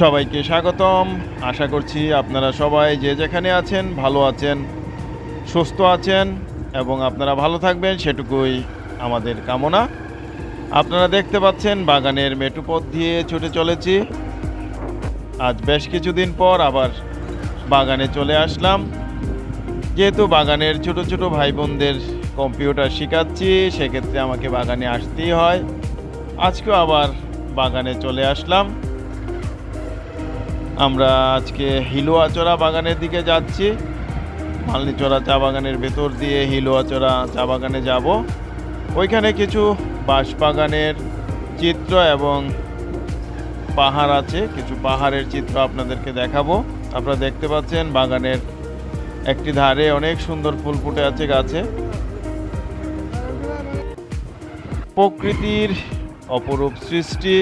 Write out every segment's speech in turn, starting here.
সবাইকে স্বাগতম। আশা করছি আপনারা সবাই যে যেখানে আছেন ভালো আছেন, সুস্থ আছেন এবং আপনারা ভালো থাকবেন সেটুকুই আমাদের কামনা। আপনারা দেখতে পাচ্ছেন বাগানের মেটুপথ দিয়ে ছুটে চলেছি। আজ বেশ কিছুদিন পর আবার বাগানে চলে আসলাম। যেহেতু বাগানের ছোট ছোট ভাই বোনদের কম্পিউটার শেখাচ্ছি, সেক্ষেত্রে আমাকে বাগানে আসতেই হয়। আজকেও আবার বাগানে চলে আসলাম। আমরা আজকে হিলুয়াচড়া বাগানের দিকে যাচ্ছি। মালনিচড়া চা বাগানের ভেতর দিয়ে হিলুয়াচড়া চা বাগানে যাব। ওইখানে কিছু বাঁশ বাগানের চিত্র এবং পাহাড় আছে। কিছু পাহাড়ের চিত্র আপনাদেরকে দেখাবো। আপনারা দেখতে পাচ্ছেন বাগানের একটি ধারে অনেক সুন্দর ফুল ফুটে আছে গাছে। প্রকৃতির অপরূপ সৃষ্টি,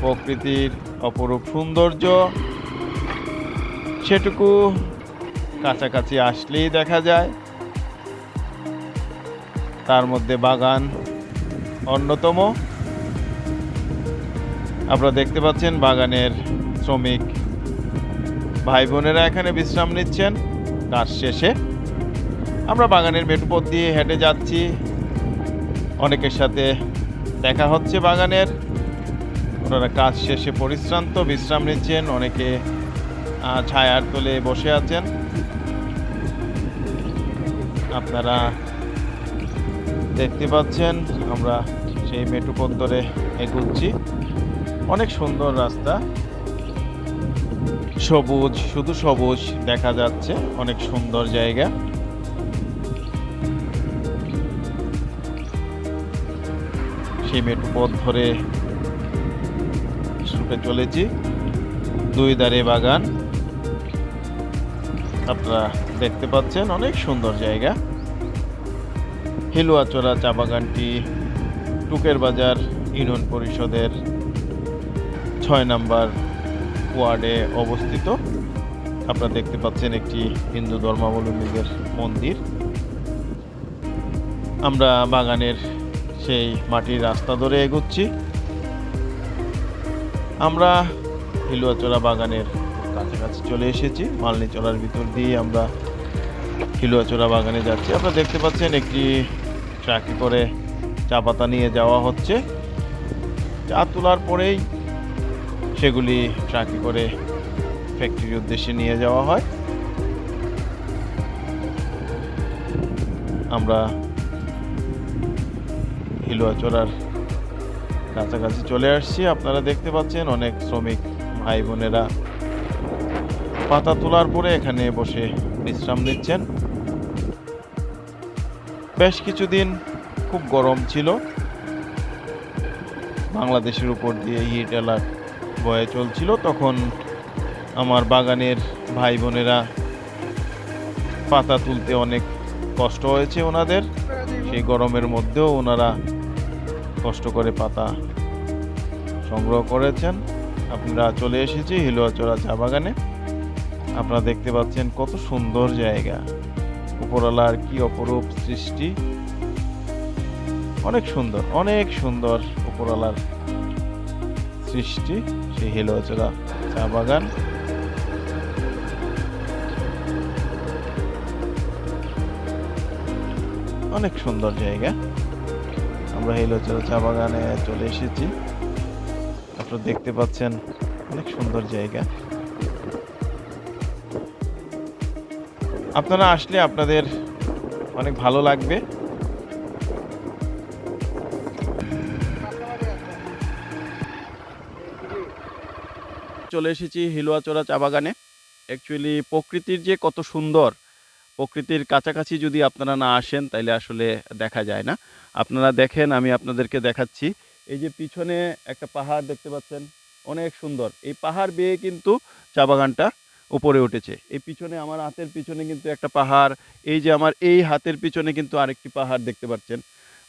প্রকৃতির অপরূপ সৌন্দর্য। সেটুকু কাছাকাছি আসলেই দেখা যায়। তার মধ্যে বাগান অন্যতম। আপনারা দেখতে পাচ্ছেন বাগানের শ্রমিক ভাই বোনেরা এখানে বিশ্রাম নিচ্ছেন। কাজ শেষে আমরা বাগানের মেটুপথ দিয়ে হেঁটে যাচ্ছি। অনেকের সাথে দেখা হচ্ছে বাগানের ওনারা কাজ শেষে পরিশ্রান্ত, বিশ্রাম নিচ্ছেন, অনেকে ছায়ার তলে বসে আছেন। আপনারা দেখতে পাচ্ছেন, আমরা সেই মেটুপথ এগুচ্ছি। অনেক সুন্দর রাস্তা। সবুজ, শুধু সবুজ দেখা যাচ্ছে, অনেক সুন্দর জায়গা। সেই মেটুপথ ধরে ছুটে চলেছি। দুই ধারে বাগান। আপনারা দেখতে পাচ্ছেন অনেক সুন্দর জায়গা। হিলুয়াচড়া চা বাগানটি টুকের বাজার ইউনিয়ন পরিষদের ছয় নাম্বার ওয়ার্ডে অবস্থিত। আপনারা দেখতে পাচ্ছেন একটি হিন্দু ধর্মাবলম্বীদের মন্দির। আমরা বাগানের সেই মাটির রাস্তা ধরে এগুচ্ছি। আমরা হিলুয়াচড়া বাগানের কাছাকাছি চলে এসেছি। মালনিচড়ার ভিতর দিয়ে আমরা হিলুয়াচড়া বাগানে যাচ্ছি। আপনারা দেখতে পাচ্ছেন একটি ট্রাকে করে চা পাতা নিয়ে যাওয়া হচ্ছে। চা তোলার পরেই সেগুলি ট্রাকে করে ফ্যাক্টরির উদ্দেশ্যে নিয়ে যাওয়া হয়। আমরা হিলুয়াচড়ার কাছাকাছি চলে আসছি। আপনারা দেখতে পাচ্ছেন অনেক শ্রমিক ভাই বোনেরা পাতা তোলার পরে এখানে বসে বিশ্রাম নিচ্ছেন। বেশ কিছুদিন খুব গরম ছিল। বাংলাদেশের উপর দিয়ে হিট অ্যালার্ট বয়ে চলছিল। তখন আমার বাগানের ভাই বোনেরা পাতা তুলতে অনেক কষ্ট হয়েছে ওনাদের। সেই গরমের মধ্যেও ওনারা কষ্ট করে পাতা সংগ্রহ করেছেন। আপনারা চলে এসেছি হিলুয়াচড়া চা বাগানে। আপনারা দেখতে পাচ্ছেন কত সুন্দর জায়গা। উপরওয়ালার কি অপরূপ সৃষ্টি। অনেক সুন্দর অনেক সুন্দর উপরওয়ালার সৃষ্টি সেই হিলুয়াচড়া চা বাগান। অনেক সুন্দর জায়গা। আমরা হিলুয়াচড়া চা বাগানে চলে এসেছি। আপনারা দেখতে পাচ্ছেন অনেক সুন্দর জায়গা। আপনারা আসলে আপনাদের অনেক ভালো লাগবে। চলে এসেছি হিলুয়াচড়া চা বাগানে। অ্যাকচুয়ালি প্রকৃতির যে কত সুন্দর প্রকৃতির কাছাকাছি যদি আপনারা না আসেন তাহলে আসলে দেখা যায় না। আপনারা দেখেন, আমি আপনাদেরকে দেখাচ্ছি। এই যে পিছনে একটা পাহাড় দেখতে পাচ্ছেন, অনেক সুন্দর। এই পাহাড় বেয়ে কিন্তু চা বাগানটা উপরে উঠেছে। এই পিছনে, আমার হাতের পিছনে কিন্তু একটা পাহাড়। এই যে আমার এই হাতের পিছনে কিন্তু আরেকটি পাহাড় দেখতে পাচ্ছেন।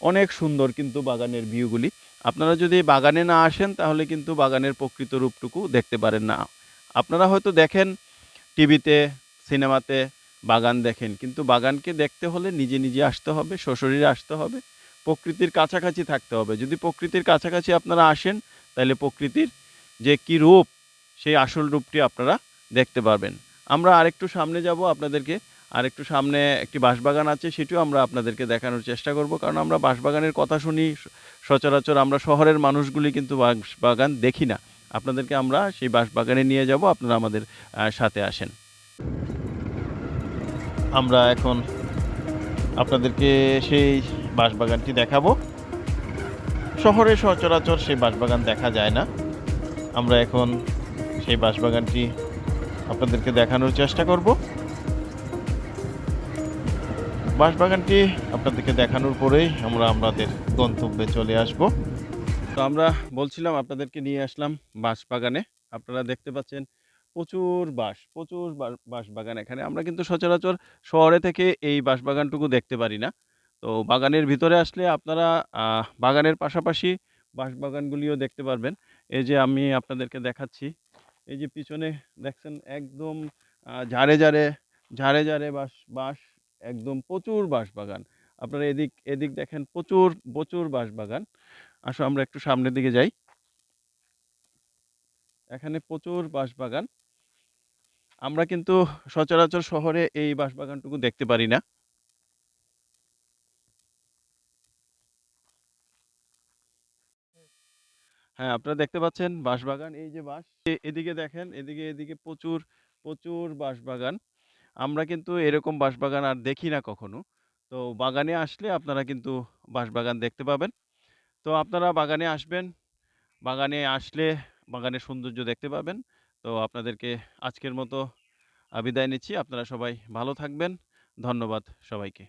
অনেক সুন্দর কিন্তু বাগানের ভিউগুলি। আপনারা যদি বাগানে না আসেন, তাহলে কিন্তু বাগানের প্রকৃত রূপটুকু দেখতে পারেন না। আপনারা হয়তো দেখেন টিভিতে, সিনেমাতে বাগান দেখেন। কিন্তু বাগানকে দেখতে হলে নিজে নিজে আসতে হবে সশরীরে আসতে হবে, প্রকৃতির কাছাকাছি থাকতে হবে। যদি প্রকৃতির কাছাকাছি আপনারা আসেন, তাহলে প্রকৃতির যে কী রূপ, সেই আসল রূপটি আপনারা দেখতে পারবেন। আমরা আরেকটু সামনে যাব আপনাদেরকে, আরেকটু সামনে একটি বাঁশবাগান আছে, সেটিও আমরা আপনাদেরকে দেখানোর চেষ্টা করব। কারণ আমরা বাঁশবাগানের কথা শুনি, সচরাচর আমরা শহরের মানুষগুলি কিন্তু বাঁশবাগান দেখি না। আপনাদেরকে আমরা সেই বাঁশবাগানে নিয়ে যাব, আপনারা আমাদের সাথে আসেন। আমরা এখন আপনাদেরকে সেই বাঁশবাগানটি দেখাবো। শহরে সচরাচর সেই বাঁশবাগান দেখা যায় না। আমরা এখন সেই বাঁশবাগানটি আপনাদেরকে দেখানোর চেষ্টা করব। বাঁশবাগানটি আপনাদেরকে দেখানোর পরেই আমরা আমাদের গন্তব্যে চলে আসব। তো আমরা বলছিলাম আপনাদেরকে নিয়ে আসলাম বাঁশবাগানে। আপনারা দেখতে পাচ্ছেন প্রচুর বাঁশ, প্রচুর বা- বাঁশবাগান এখানে। আমরা কিন্তু সচরাচর শহরে থেকে এই বাঁশবাগানটুকু দেখতে পারি না। তো বাগানের ভিতরে আসলে আপনারা বাগানের পাশাপাশি বাঁশবাগানগুলিও দেখতে পারবেন। এই যে আমি আপনাদেরকে দেখাচ্ছি, এই যে পিছনে দেখছেন একদম ঝাড়ে ঝাড়ে ঝাড়ে ঝাড়ে বাঁশ বাঁশ, একদম প্রচুর বাঁশবাগান। আপনারা এদিক এদিক দেখেন প্রচুর প্রচুর বাঁশবাগান। আসো আমরা একটু সামনের দিকে যাই। এখানে প্রচুর বাঁশবাগান। আমরা কিন্তু সচরাচর শহরে এই বাঁশবাগানটুকু দেখতে পারি না। হ্যাঁ আপনারা দেখতে পাচ্ছেন বাঁশবাগান, এই যে বাঁশ এদিকে দেখেন, এদিকে এদিকে প্রচুর প্রচুর বাঁশবাগান। আমরা কিন্তু এরকম বাঁশবাগান আর দেখি না কখনো। তো বাগানে আসলে আপনারা কিন্তু বাঁশবাগান দেখতে পাবেন। তো আপনারা বাগানে আসবেন, বাগানে আসলে বাগানের সৌন্দর্য দেখতে পাবেন। তো আপনাদেরকে আজকের মতো বিদায় নিচ্ছি। আপনারা সবাই ভালো থাকবেন। ধন্যবাদ সবাইকে।